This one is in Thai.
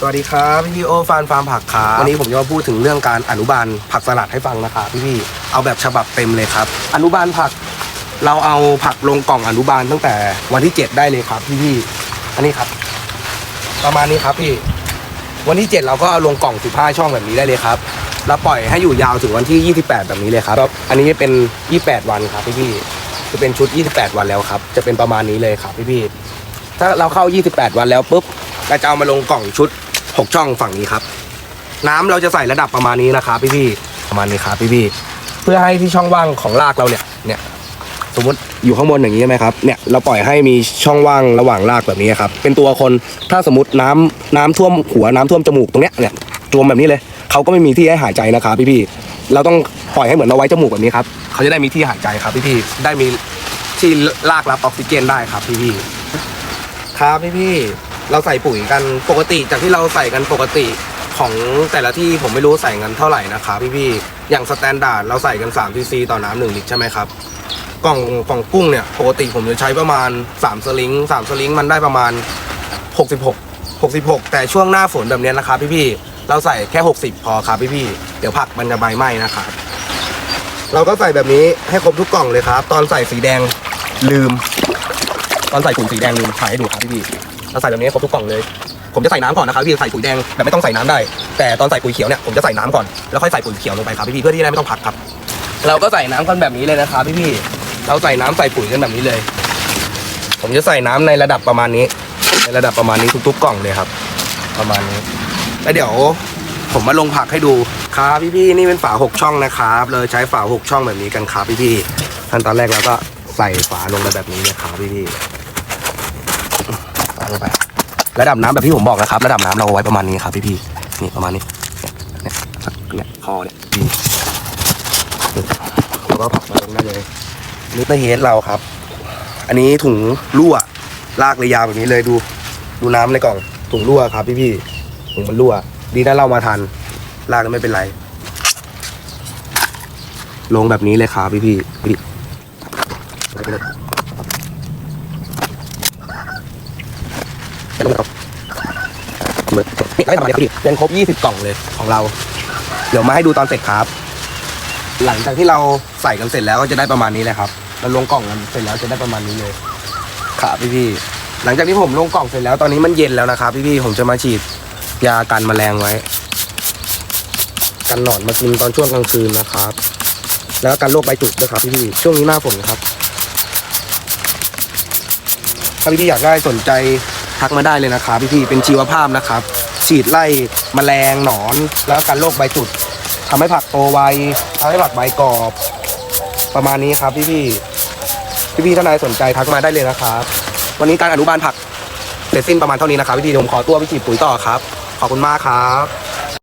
สวัสดีครับพี่โอฟานฟาร์มผักครับวันนี้ผมจะมาพูดถึงเรื่องการอนุบาลผักสลัดให้ฟังนะครับพี่พี่เอาแบบฉบับเต็มเลยครับ อนุบาลผัก เราเอาผักลงกล่องอนุบาลตั้งแต่วันที่ 7 ได้เลยครับพี่พี่อันนี้ครับ ประมาณนี้ครับพี่ วันที่ 7 เราก็เอาลงกล่อง 15 ช่องแบบนี้ได้เลยครับแล้วปล่อยให้อยู่ยาวถึงวันที่ 28 แบบนี้เลยครับอันนี้เป็น 28 วันครับพี่พี่จะเป็นชุด 28 วันแล้วครับ จะเป็นประมาณนี้เลยครับพี่พี่ถ้าเราเข้า 28 วันแล้วปุ๊บเราจะเอามาลงกล่องชุด 6ช่องฝั่งนี้ครับ น้ำเราจะใส่ระดับประมาณนี้นะครับพี่พี่ประมาณนี้ครับพี่พี่เพื่อให้ที่ช่องว่างของรากเราเนี่ยเนี่ย สมมติอยู่ข้างบนอย่างนี้ใช่ไหมครับเนี่ยเราปล่อยให้มีช่องว่างระหว่างรากแบบนี้ครับ เป็นตัวคนถ้าสมมติน้ำน้ำท่วมหัวน้ำท่วมจมูกตรงเนี้ยเนี่ยจวมแบบนี้เลยเขาก็ไม่มีที่ให้หายใจนะครับพี่พี่เราต้องปล่อยให้เหมือนเอาไว้จมูกแบบนี้ครับเขาจะได้มีที่หายใจครับพี่พี่ได้มีที่รากรับออกซิเจนได้ครับพี่พี่ครับพี่พี่ เราใส่ปุ๋ยกันปกติจากที่เราใส่กันปกติของแต่ละที่ผมไม่รู้ใส่กันเท่าไหร่นะครับพี่พี่ๆอย่างสแตนดาร์ดเราใส่กัน3ซีซีต่อน้ำหนึ่งลิตรใช่ไหมครับกล่องกล่องกุ้งเนี่ยปกติผมจะใช้ประมาณ 3 สลิง3สลิงมันได้ประมาณ 66 66 แต่ช่วงหน้าฝนแบบเนี้นะครับพี่ๆเราใส่แค่ 60 พอครับพี่ๆเดี๋ยวผักมันจะใบไหม้นะครับเราก็ใส่แบบนี้ให้ครบทุกกล่องเลยครับ ตอนใส่สีแดงลืม ตอนใส่ถุงสีแดงลืมถ่ายให้ดูครับพี่ๆ เราใส่แบบนี้ครบทุกกล่องเลย ผมจะใส่น้ำก่อนนะครับพี่ใส่ปุ๋ยแดงแบบไม่ต้องใส่น้ำได้ แต่ตอนใส่ปุ๋ยเขียวเนี่ยผมจะใส่น้ำก่อนแล้วค่อยใส่ปุ๋ยเขียวลงไปครับพี่ๆเพื่อที่ได้ไม่ต้องพักครับ เราก็ใส่น้ำกันแบบนี้เลยนะครับพี่พี่ๆเราใส่น้ำใส่ปุ๋ยกันแบบนี้เลย ผมจะใส่น้ำในระดับประมาณนี้ ในระดับประมาณนี้ทุกๆกล่องเลยครับ ประมาณนี้แล้วเดี๋ยวผมมาลงผักให้ดูครับพี่พี่ๆนี่เป็นฝาหกช่องนะครับเลยใช้ฝาหกช่องแบบนี้กันครับพี่พี่ๆขั้นตอนแรกเราก็ใส่ฝาลงไปแบบนี้นะครับพี่พี่ๆ ลงไประดับน้ำแบบที่ผมบอกนะครับ ระดับน้ำเราเอาไว้ประมาณนี้ครับพี่พี่ๆนี่ประมาณนี้เนี่ยเนี่ยคอเนี่ยนี่เราก็ผักมาลงได้เลยนิตเฮดเราครับ อันนี้ถุงรั่วลากเลยยาวแบบนี้เลยดู ดูน้ำในกล่องถุงรั่วครับพี่พี่ๆถุงมันรั่ว ดีนะเรามาทันลากแล้วไม่เป็นไร ลงแบบนี้เลยครับพี่พี่ๆพี่ไปเลย ไปลงครบเหมือนนี่ได้ประมาณนี้พี่เป็นครบ 20 กล่องเลยของเรา เดี๋ยวมาให้ดูตอนเสร็จครับ หลังจากที่เราใส่กันเสร็จแล้วก็จะได้ประมาณนี้เลยครับ เราลงกล่องกันเสร็จแล้วจะได้ประมาณนี้เลยครับพี่พี่หลังจากที่ผมลงกล่องเสร็จแล้วตอนนี้มันเย็นแล้วนะครับพี่พี่ผมจะมาฉีดยากันแมลงไว้ กันหนอนมากินตอนช่วงกลางคืนนะครับ แล้วก็กันโรคใบจุดด้วยครับพี่พี่ช่วงนี้หน้าฝนครับถ้าพี่พี่อยากได้สนใจ ทักมาได้เลยนะครับพี่พี่เป็นชีวภาพนะครับ ฉีดไล่แมลงหนอน แล้วกันโรคใบจุดทำให้ผักโตไวทำให้ผักใบกรอบ ประมาณนี้ครับพี่พี่พี่พี่ท่านใดสนใจทักมาได้เลยนะครับ วันนี้การอนุบาลผักเสร็จสิ้นประมาณเท่านี้นะครับพี่พี่ผมขอตัวไปฉีดปุ๋ยต่อครับ ขอบคุณมากครับ